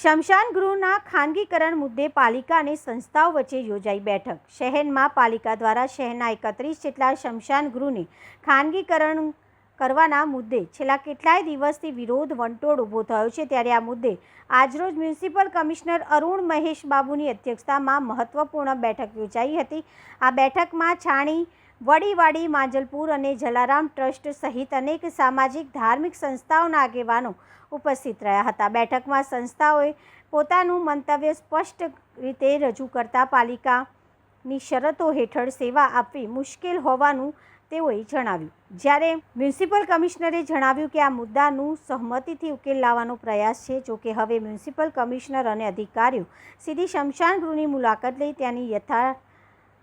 શમશાન ગૃહના ખાનગીકરણ મુદ્દે પાલિકા અને સંસ્થાઓ વચ્ચે યોજાઈ બેઠક. શહેરમાં પાલિકા દ્વારા શહેરના એકત્રીસ જેટલા શમશાન ગૃહને ખાનગીકરણ કરવાના મુદ્દે છેલ્લા કેટલાય દિવસથી વિરોધ વંટોળ ઊભો થયો છે ત્યારે આ મુદ્દે આજરોજ મ્યુનિસિપલ કમિશનર અરુણ મહેશ બાબુની અધ્યક્ષતામાં મહત્વપૂર્ણ બેઠક યોજાઈ હતી. આ બેઠકમાં છાણી વડીવાડી, માંજલપુર અને જલારામ ટ્રસ્ટ સહિત અનેક સામાજિક, ધાર્મિક સંસ્થાઓના આગેવાનો ઉપસ્થિત રહ્યા હતા. બેઠકમાં સંસ્થાઓએ પોતાનું મંતવ્ય સ્પષ્ટ રીતે રજૂ કરતા પાલિકાની શરતો હેઠળ સેવા આપવી મુશ્કેલ હોવાનું તેઓએ જણાવ્યું. જ્યારે મ્યુનિસિપલ કમિશનરે જણાવ્યું કે આ મુદ્દાનું સહમતિથી ઉકેલ લાવવાનો પ્રયાસ છે જોકે હવે મ્યુનિસિપલ કમિશનર અને અધિકારીઓ સીધી શમશાન ગૃહની મુલાકાત લઈ ત્યાંની યથા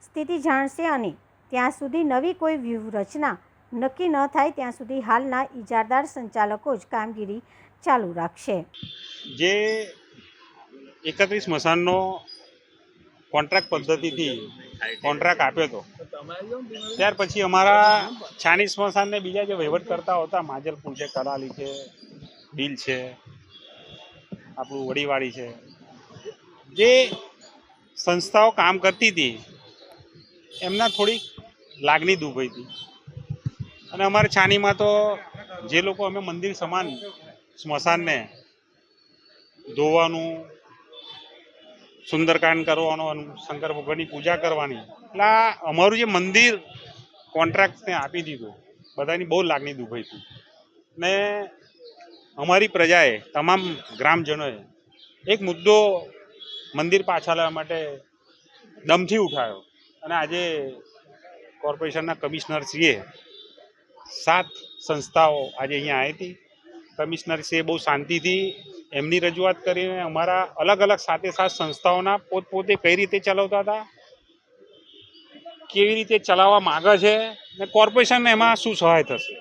સ્થિતિ જાણશે અને ત્યાં સુધી નવી કોઈ વ્યૂહરચના નક્કી ન થાય, ત્યાં સુધી હાલના ઇજારદાર સંચાલકો જ કામગીરી ચાલુ રાખશે. જે એકત્રીસ મસાનનો કોન્ટ્રાક્ટ પદ્ધતિથી કોન્ટ્રાક્ટ આપ્યો હતો, ત્યાર પછી અમારા છાની સ્મશાનને બીજા જે વહીવટ કરતા હતા, માજલપુર છે, કડાલી છે ડીલ છે, આપણું વડીવાડી છે, જે સંસ્થાઓ કામ કરતી હતી, એમના થોડીક લાગણી દુભાઈ હતી. અને અમારે છાનીમાં તો જે લોકો અમે મંદિર સમાન સ્મશાનને ધોવાનું, સુંદરકાંડ કરવાનો શંકર ભગવાનની પૂજા કરવાની, એટલે અમારું જે મંદિર કોન્ટ્રાક્ટને આપી દીધું, બધાની બહુ લાગણી દુભાઈ હતી. ને અમારી પ્રજાએ, તમામ ગ્રામજનોએ એક મુદ્દો મંદિર પાછા લાવવા માટે દમથી ઉઠાવ્યો અને આજે કોર્પોરેશનના કમિશનરશ્રીએ સાત સંસ્થાઓ આજે અહીંયા આવી હતી. કમિશનરશ્રીએ બહુ શાંતિથી એમની રજૂઆત કરીને અમારા અલગ અલગ સાથે સાત સંસ્થાઓના પોતપોતે કઈ રીતે ચલાવતા હતા, કેવી રીતે ચલાવવા માગે છે ને કોર્પોરેશનને એમાં શું સહાય થશે?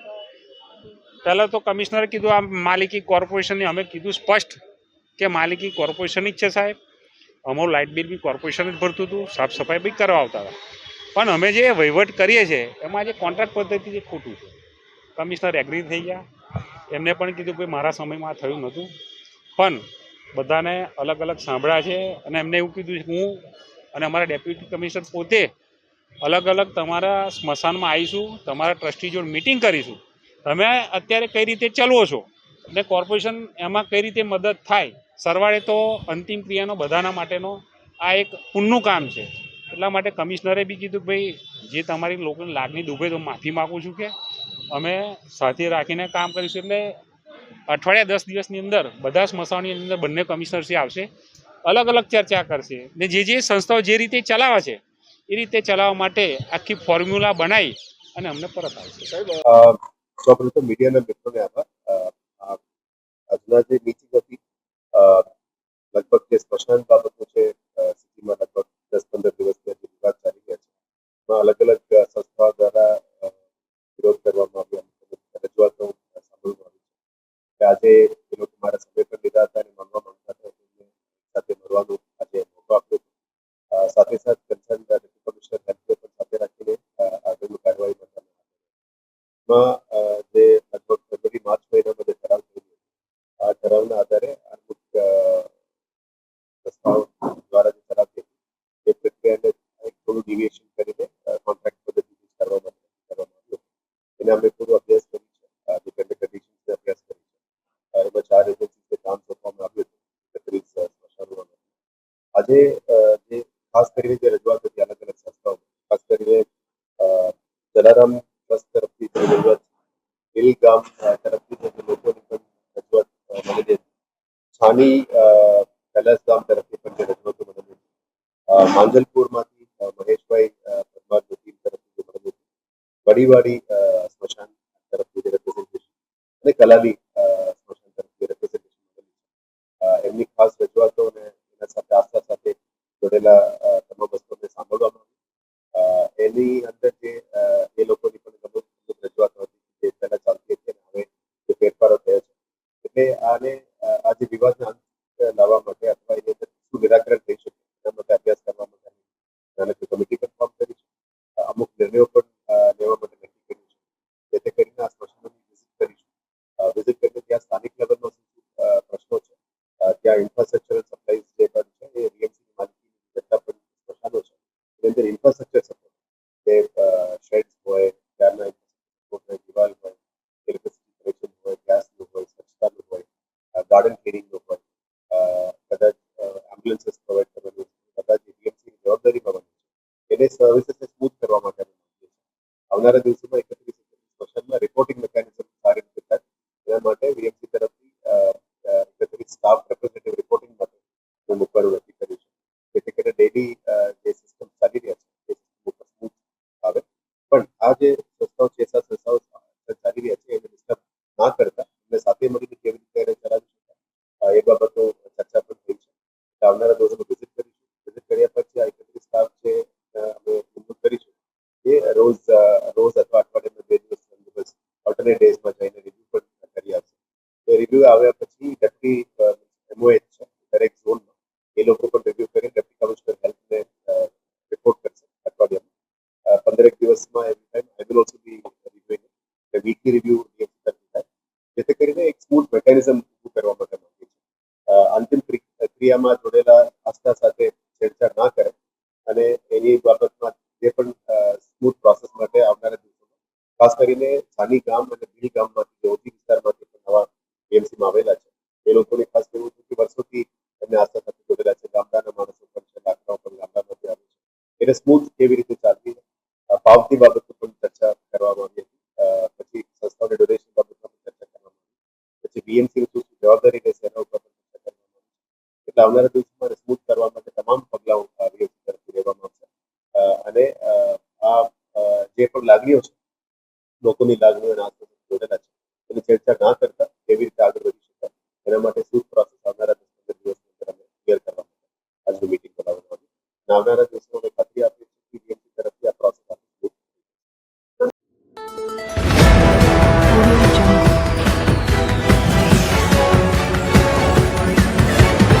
પહેલાં તો કમિશનરે કીધું, આ માલિકી કોર્પોરેશનને અમે કીધું સ્પષ્ટ કે માલિકી કોર્પોરેશનની જ છે સાહેબ. અમારું લાઇટ બિલ બી કોર્પોરેશન જ ભરતું હતું, સાફ સફાઈ બી કરવા આવતા હતા. પણ અમે જે વહીવટ કરીએ છીએ, એમાં જે કોન્ટ્રાક્ટ પદ્ધતિ જે ખોટું છે. કમિશનર એગ્રી થઈ ગયા. એમને પણ કીધું કે મારા સમયમાં થયું નહોતું. પણ બધાને અલગ અલગ સાંભળ્યા છે અને એમને એવું કીધું કે હું અને અમારા ડેપ્યુટી કમિશનર પોતે અલગ અલગ તમારા સ્મશાનમાં આવીશું, તમારા ટ્રસ્ટી જોડે મિટિંગ કરીશું. તમે અત્યારે કઈ રીતે ચલવો છો? અને કોર્પોરેશન એમાં કઈ રીતે મદદ થાય? સરવાળે તો અંતિમ ક્રિયાનો બધાના માટેનો આ એક પુણ્યનું કામ છે. એટલા માટે કમિશનરે બી કીધું કે ભાઈ જે તમારી લોકોની લાગણી દુભે તો માફી માગું છું કે અમે સાથે રાખીને કામ કરીશું. એટલે અઠવાડિયા દસ દિવસની અંદર બધા સ્મશાનની અંદર બંને કમિશનરશ્રી આવશે અલગ અલગ ચર્ચા કરશે. ને જે જે સંસ્થાઓ જે રીતે ચલાવે છે એ રીતે ચલાવવા માટે આખી ફોર્મ્યુલા બનાવી અને અમને પરત આવશે અ, સૌપ્રથમ મીડિયાના મિત્રોને આભાર. આજના જે મીટિંગ હતી લગભગ જે સ્મશાન બાબતો છે સિટીમાં લગભગ દસ પંદર દિવસથી જે વિવાદ ચાલી રહ્યા છે એમાં અલગ અલગ સંસ્થાઓ દ્વારા વિરોધ કરવામાં આવ્યો રજૂઆતો સાંભળવામાં આવી છે. આજે એ લોકો મારા સમય પર લીધા હતા અને મળવા માંગતા હતા એમને સાથે મળવાનું આજે મોકો આપ્યો સાથે સાથે કન્સર્ન ડેપ્યુટી કમિશનર હેલ્થને પણ સાથે રાખીને આગળની કાર્યવાહી કરવામાં જે લગભગ ફેબ્રુઆરી, માર્ચ મહિનામાં જે ઠરાવ થયો આ ઠરાવના આધારે અમુક સંસ્થાઓ દ્વારા જે ઠરાવ થયો એ પ્રક્રિયાને થોડું ડિવિએશન કરીને કોન્ટ્રાક્ટ પદ્ધતિથી કરવામાં કરવામાં આવ્યો એને અમે પૂરો અભ્યાસ કરી છે ડિપેન્ડન્ટ કન્ડિશન્સને અભ્યાસ કરી છે અ, એમાં ચાર એજન્સીને કામ સોંપવામાં આવ્યું હતું એકત્રીસ સ્મશાનોમાં આજે અ, જે ખાસ કરીને જે રજૂઆત અલગ અલગ સંસ્થાઓ ખાસ કરીને જલારામ ટ્રસ્ટ તરફથી જે રજૂઆત ગામ તરફથી જે લોકોની પણ રજૂઆત મળી હતી. છાની કૈલાસ ગામ તરફથી પણ જે રજૂઆતો મળેલી હતી. માંજલપુરમાંથી મહેશભાઈ પરમાર ટીમ તરફથી જે મળેલી હતી. વડીવાડી સ્મશાન તરફથી જે representation અને કલાલી સ્મશાન તરફથી representation મળેલી છે. એમની ખાસ રજૂઆતો અને એના સાથે આસ્થા સાથે જોડેલા અ, તમામ વસ્તુઓને સાંભળવામાં આવી અ, એની અંદર જે અ, એ લોકોની પણ અમુક અમુક રજૂઆતો હતી જે પહેલા ચાલતી હતી અને હવે જે ફેરફારો થયા છે એટલે આને અ, આ જે વિવાદને અંત લાવવા માટે અથવા એની અંદર શું નિરાકરણ થઈ શકે એના માટે અભ્યાસ કરવા માટે નાનકડી કમિટી પણ ફોર્મ કરી છે અ, અમુક નિર્ણયો પણ અ, લેવા માટે નક્કી કર્યું છે જેથી કરીને આ સ્મશાનોની વિઝિટ કરીશું વિઝિટ કરીને ત્યાં સ્થાનિક લેવલનો શું શું, અ, પ્રશ્નો છે અ, ત્યાં ઇન્ફ્રાસ્ટ્રક્ચર સર્વિસીસને સ્મૂથ કરવા માટે આવનારા દિવસોમાં એકત્રીસ એકત્રીસ વર્ષમાં રિપોર્ટિંગ મિકેનિઝમ સારી રીતે થાય એના માટે વીએમસી ઓલ્ટરનેટ ડેઝમાં જઈને રિવ્યુ પણ કરી આપશે. એ રિવ્યુ આવ્યા પછી ડેપ્ટી એમઓએચ છે. દરેક ઝોનમાં એ લોકો પણ રિવ્યુ કરીને ડેપ્ટી કમિશનર હેલ્થને રિપોર્ટ કરશે અઠવાડિયામાં. પંદરેક દિવસમાં every time I will also be reviewing weekly review જેથી કરીને એક સ્મૂથ મેકેનિઝમ ઊભું કરવા માટે માંગીએ છીએ અંતિમ ક્રિયામાં જોડેલા આસ્થા સાથે છેડછાડ ના કરે અને એની બાબતમાં જે પણ સ્મૂથ પ્રોસેસ ખાસ કરીને સાની ગામ અને ભીલ ગામમાંથી ઓછી વિસ્તારમાંથી પણ નવા બીએમસીમાં આવેલા છે. એ લોકોને ખાસ એવું છે કે વર્ષોથી એમને આસ્થા સાથે જોડેલા છે. ગામડાના માણસો પણ છે, લાકડાઓ પણ ગામડામાંથી આવે છે. એને સ્મૂથ કેવી રીતે ચાલતી પાવતી બાબતો પણ ચર્ચા કરવામાં આવી હતી. પછી સંસ્થાઓને ડોનેશન બાબતમાં પણ ચર્ચા કરવામાં આવી પછી બીએમસીની શું જવાબદારી રહેશે એના ઉપર પણ ચર્ચા કરવામાં આવી એટલે આવનારા દિવસોમાં સ્મૂથ કરવા માટે તમામ પગલાઓ બીએમસી તરફથી લેવામાં આવશે. અને આ જે પણ લાગણીઓ છે લોકોની લાગણીઓ અને આસ્થા જોડેલા છે. એની છેડછાડ ના કરતા કેવી રીતે આગળ વધી શકાય, એના માટે શું પ્રોસેસ આવનારા દસ પંદર દિવસની અંદર અમે ક્લિયર કરવા માટે આજની મીટિંગ બોલાવવામાં આવી. આવનારા દિવસોમાં